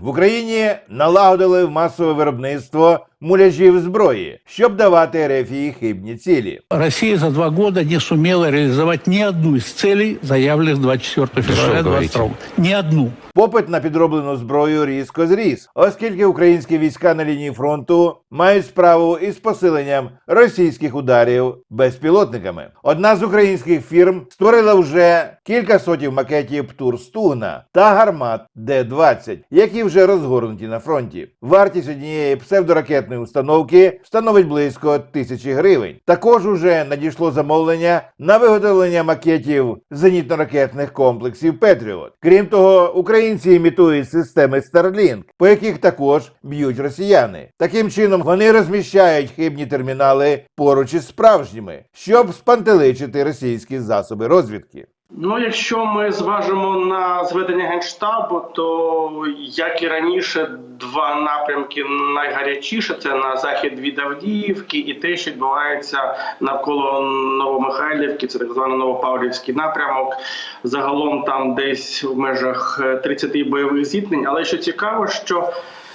В Україні налагодили масове виробництво муляжів зброї, щоб давати рефії хибні цілі. Россия за два года не сумела реализовать ни одну из целей, заявленных 24 февраля 2022 Ни одну. Попит на підроблену зброю різко зріс, оскільки українські війська на лінії фронту мають справу із посиленням російських ударів безпілотниками. Одна з українських фірм створила вже кілька сотів макетів птур Стугна та гармат Д-20, які вже розгорнуті на фронті. Вартість однієї псевдоракетної установки становить близько тисячі гривень. Також уже надійшло замовлення на виготовлення макетів зенітно-ракетних комплексів Петріот. Крім того, українці імітують системи Starlink, по яких також б'ють росіяни. Таким чином вони розміщають хибні термінали поруч із справжніми, щоб спантеличити російські засоби розвідки. Ну, якщо ми зважимо на зведення генштабу, то як і раніше, два напрямки найгарячіше це на захід від Авдіївки, і те, що відбувається навколо Новомихайлівки, це так званий Новопавлівський напрямок. Загалом там десь в межах е, 30 бойових зіткнень. Але що цікаво, що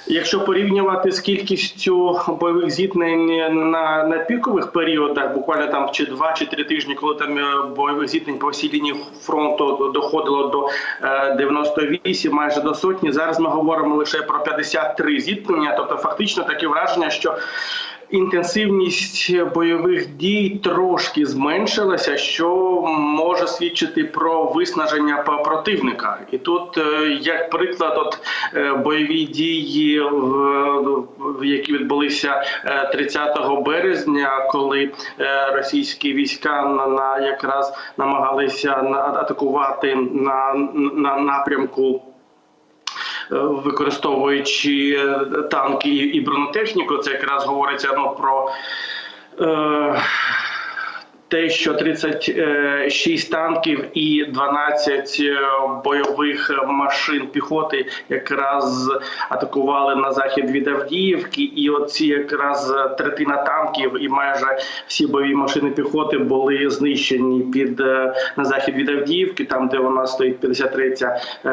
Якщо порівнювати з кількістю бойових зіткнень на, на пікових періодах, буквально там чи два чи три тижні, коли там е, бойових зіткнень по всій лінії фронту доходило до е, 98, майже до сотні. Зараз ми говоримо лише про 53 зіткнення. Тобто, фактично таке враження, що інтенсивність бойових дій трошки зменшилася, що може свідчити про виснаження противника. І тут, е, як приклад, от е, бойові дії, які відбулися е, 30 березня, коли е, російські війська на, якраз намагалися на- атакувати на, на напрямку. Е, Використовуючи е, танки і бронетехніку, це якраз говориться ну, про е, те, що 36 танків і 12 бойових машин піхоти якраз атакували на захід від Авдіївки, і оці якраз третина танків і майже всі бойові машини піхоти були знищені під е, на захід від Авдіївки, там де у нас стоїть 53-я е,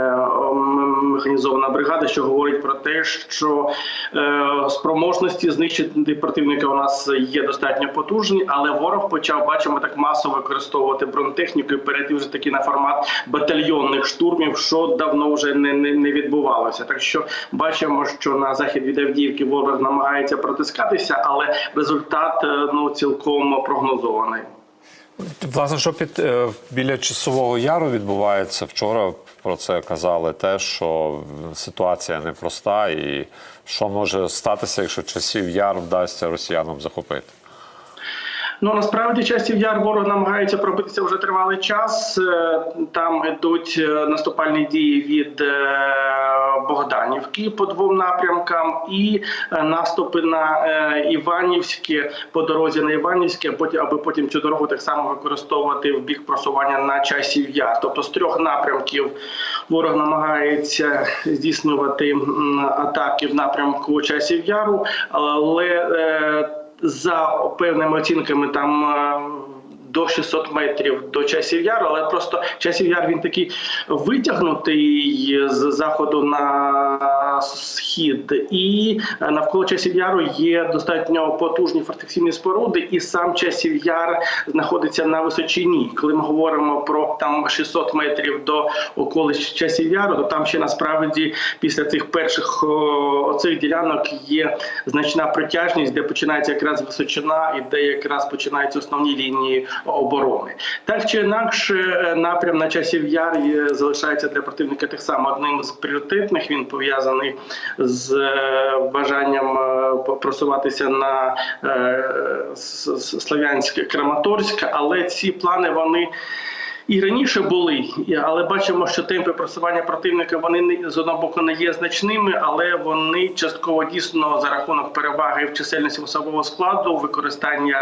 механізована бригада, що говорить про те, що е, спроможності знищити противника у нас є достатньо потужні, але ворог почав бачимо так масово використовувати бронетехніку і перейти вже таки на формат батальйонних штурмів, що давно вже не, не, не відбувалося. Так що бачимо, що на захід від Авдіївки ворог намагається протискатися, але результат е, ну цілком прогнозований. Власне, що під е, біля часового яру відбувається вчора. Про це казали те, що ситуація непроста, і що може статися, якщо часів яр вдасться росіянам захопити. Ну насправді часів яр ворог намагається пробитися вже тривалий час. Е, Там йдуть е, наступальні дії від е, Богданівки по двом напрямкам, і наступи на Іванівське по дорозі на Іванівське, аби потім цю дорогу так само використовувати в бік просування на часів яр. Тобто з трьох напрямків ворог намагається здійснювати атаки в напрямку часів яру, але за певними оцінками там. е, До 600 метрів до часів яру, але просто часів яр він такий витягнутий з заходу на схід, і навколо часів яру є достатньо потужні фортифікаційні споруди, і сам часів яр знаходиться на височині. Коли ми говоримо про там 600 метрів до околиць часів яру, то там ще насправді після цих перших оцих ділянок є значна протяжність, де починається якраз височина, і де якраз починаються основні лінії оборони. Так чи інакше, е, напрям на часів яр залишається для противника тих само одним з пріоритетних. Він пов'язаний з е, бажанням е, просуватися на е, С- С- Слов'янське Краматорськ, але ці плани вони. І раніше були, але бачимо, що темпи просування противника вони не з одного боку не є значними, але вони частково дійсно за рахунок переваги в чисельності особового складу, використання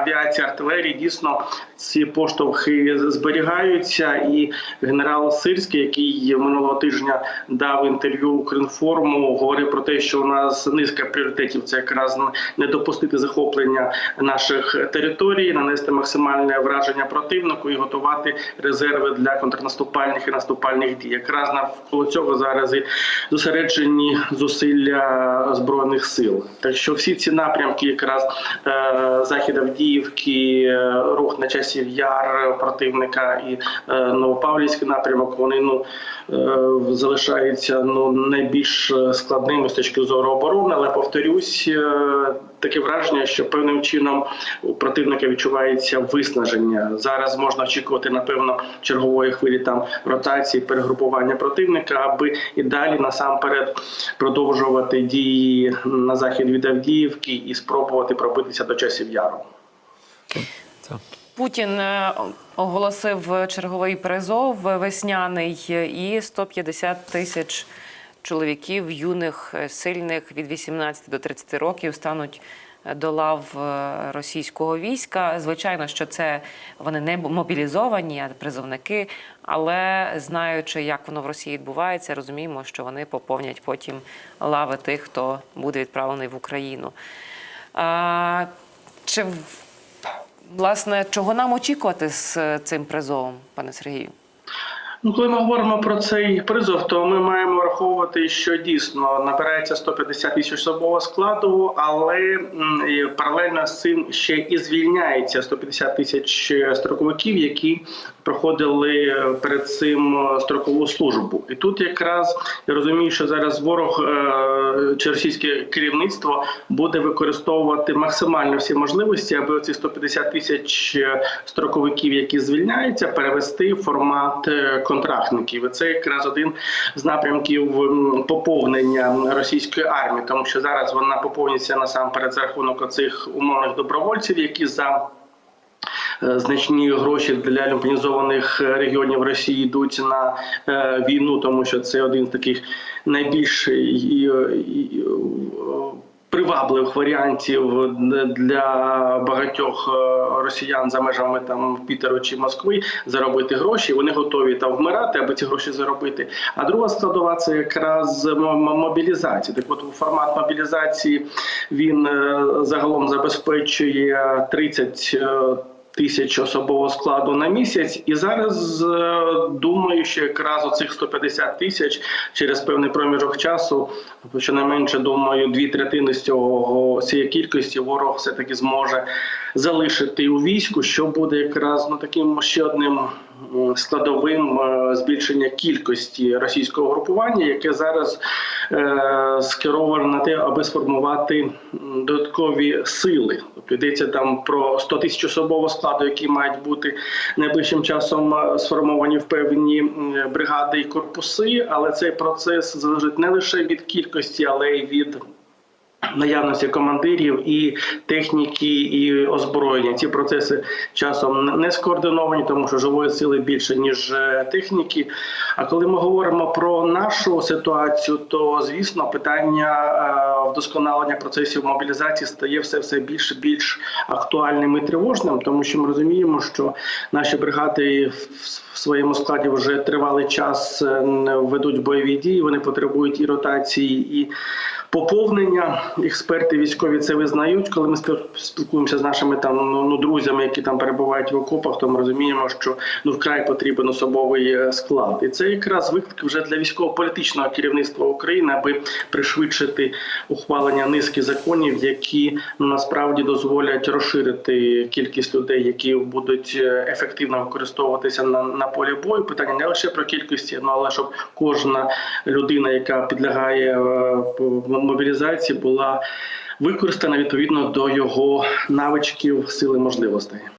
авіації, артилерії, дійсно ці поштовхи зберігаються. І генерал Сирський, який минулого тижня дав інтерв'ю Укрінформу, говорив про те, що у нас низка пріоритетів це якраз не допустити захоплення наших територій, нанести максимальне враження противнику і готувати резерви для контрнаступальних і наступальних дій. Якраз навколо цього зараз і зосереджені зусилля збройних сил. Так що всі ці напрямки, якраз е, захід Авдіївки, е, рух на часів яр противника і е, Новопавлівський напрямок, вони ну е, залишаються ну найбільш е, складними з точки зору оборони. Але повторюсь, е, таке враження, що певним чином у противника відчувається виснаження. Зараз можна очікувати напевно чергової хвилі там ротації, перегрупування противника, аби і далі насамперед продовжувати дії на захід від Авдіївки і спробувати пробитися до часів яру. Путін е, оголосив черговий призов весняний і 150 тисяч чоловіків, юних, е, сильних від 18 до 30 років стануть до лав е, російського війська. Звичайно, що це вони не мобілізовані, а призовники. Але знаючи, як воно в Росії відбувається, розуміємо, що вони поповнять потім лави тих, хто буде відправлений в Україну. А, чи Власне, чого нам очікувати з е, цим призовом, пане Сергію? Ну, коли ми говоримо про цей призов, то ми маємо враховувати, що дійсно набирається 150 тисяч особового складу, але паралельно з цим ще і звільняється 150 тисяч строковиків, які проходили перед цим е, строкову службу. І тут якраз я розумію, що зараз ворог е, чи російське керівництво буде використовувати максимально всі можливості, аби ці 150 тисяч е, строковиків, які звільняються, перевести в формат контрактників. І це якраз один з напрямків поповнення російської армії, тому що зараз вона поповнюється насамперед за рахунок оцих умовних добровольців, які за Значні гроші для люмпінізованих регіонів Росії йдуть на е, війну, тому що це один з таких найбільш привабливих варіантів для багатьох е, росіян за межами там Пітеру чи Москви заробити гроші. Вони готові там вмирати, аби ці гроші заробити. А друга складова це якраз мобілізація. Так, от формат мобілізації він е, загалом забезпечує 30 е, тисяч особового складу на місяць, і зараз е, думаю, що якраз оцих 150 тисяч через певний проміжок часу, щонайменше думаю, дві третини з цього цієї кількості ворог все таки зможе залишити у війську, що буде якраз ну таким ще одним складовим е, збільшення кількості російського групування, яке зараз е, скероване на те, аби сформувати додаткові сили. Тобто йдеться там про 100 тисяч особового складу, які мають бути найближчим часом е, сформовані в певні бригади і корпуси. Але цей процес залежить не лише від кількості, але й від наявності командирів і техніки, і озброєння. Ці процеси часом не скоординовані, тому що живої сили більше ніж е, техніки. А коли ми говоримо про нашу ситуацію, то звісно питання е, вдосконалення процесів мобілізації стає все все більш більш актуальним і тривожним, тому що ми розуміємо, що наші бригади в своєму складі вже тривалий час е, ведуть бойові дії. Вони потребують і ротації, і поповнення. Експерти військові це визнають. Коли ми спіл- спілкуємося з нашими там ну, ну, друзями, які там перебувають в окопах, то ми розуміємо, що ну вкрай потрібен особовий е, склад. І це якраз виклик вже для військово-політичного керівництва України, аби пришвидшити ухвалення низки законів, які ну насправді дозволять розширити кількість людей, які будуть е, ефективно використовуватися на, на полі бою. Питання не лише про кількості, ну але щоб кожна людина, яка підлягає е, мобілізації, була використана відповідно до його навичків, сили можливостей.